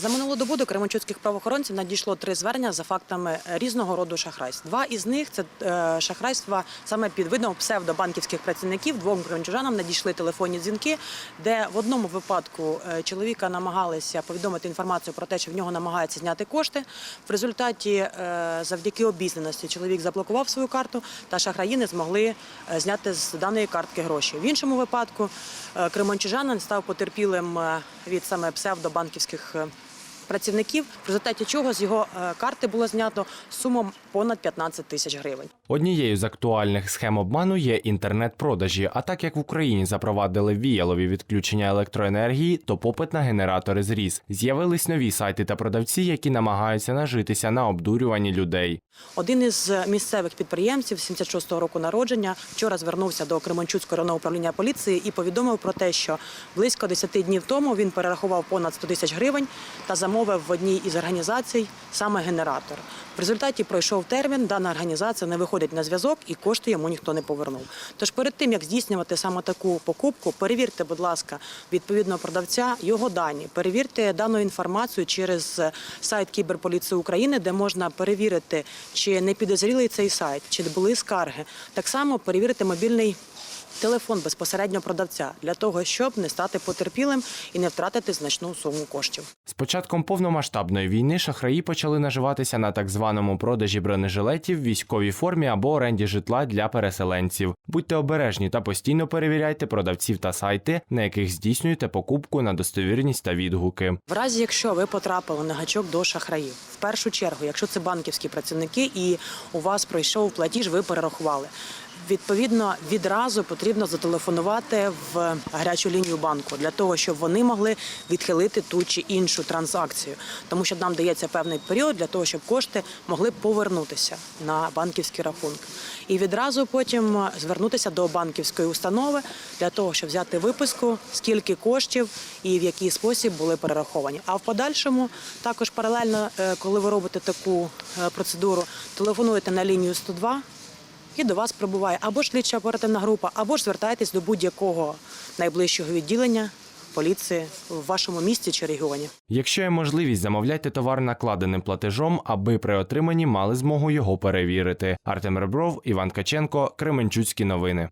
За минулу добу до кременчуцьких правоохоронців надійшло три звернення за фактами е, різного роду шахрайств. Два із них це е, шахрайства саме під видом псевдобанківських працівників. Двом кременчужанам надійшли телефонні дзвінки, де в одному випадку е, чоловіка намагалися повідомити інформацію про те, що в нього намагаються зняти кошти. В результаті, завдяки обізнаності, чоловік заблокував свою карту, та шахраї не змогли зняти з даної картки гроші. В іншому випадку кременчужанин став потерпілим від саме псевдобанківських. Е, Працівників, в результаті чого з його е, карти було знято суму понад 15 тисяч гривень. Однією з актуальних схем обману є інтернет-продажі. А так як в Україні запровадили віялові відключення електроенергії, то попит на генератори зріс. З'явились нові сайти та продавці, які намагаються нажитися на обдурюванні людей. Один із місцевих підприємців 76-го року народження вчора звернувся до Кременчуцького районного управління поліції і повідомив про те, що близько 10 днів тому він перерахував понад 100 тисяч гривень та замовив в одній із організацій саме генератор. В результаті пройшов термін, дана організація не виходить на зв'язок і кошти йому ніхто не повернув. Тож перед тим як здійснювати саме таку покупку, перевірте, будь ласка, відповідного продавця його дані. Перевірте дану інформацію через е, сайт Кіберполіції України, де можна перевірити, чи не підозрілий цей сайт, чи були скарги. Так само перевірити мобільний. Телефон безпосередньо продавця для того, щоб не стати потерпілим і не втратити значну суму коштів. З початком повномасштабної війни шахраї почали наживатися на так званому продажі бронежилетів, військовій формі або оренді житла для переселенців. Будьте обережні та постійно перевіряйте продавців та сайти, на яких здійснюєте покупку на достовірність та відгуки. В разі, якщо ви потрапили на гачок до шахраїв, в першу чергу, якщо це банківські працівники і у вас пройшов платіж, ви перерахували. Відповідно, відразу потрібно зателефонувати в гарячу лінію банку для того, щоб вони могли відхилити ту чи іншу транзакцію, тому що нам дається певний період для того, щоб кошти могли повернутися на банківські рахунки, і відразу потім звернутися до банківської установи для того, щоб взяти виписку, скільки коштів і в який спосіб були перераховані. А в подальшому також паралельно, е, коли ви робите таку е, процедуру, телефонуєте на лінію 102, і до вас прибуває або ж слідча оперативна група, або ж звертайтесь до будь-якого найближчого відділення поліції в вашому місті чи регіоні. Якщо є можливість, замовляйте товар накладеним платежом, аби при отриманні мали змогу його перевірити. Артем Ребров, Іван Каченко, Кременчуцькі новини.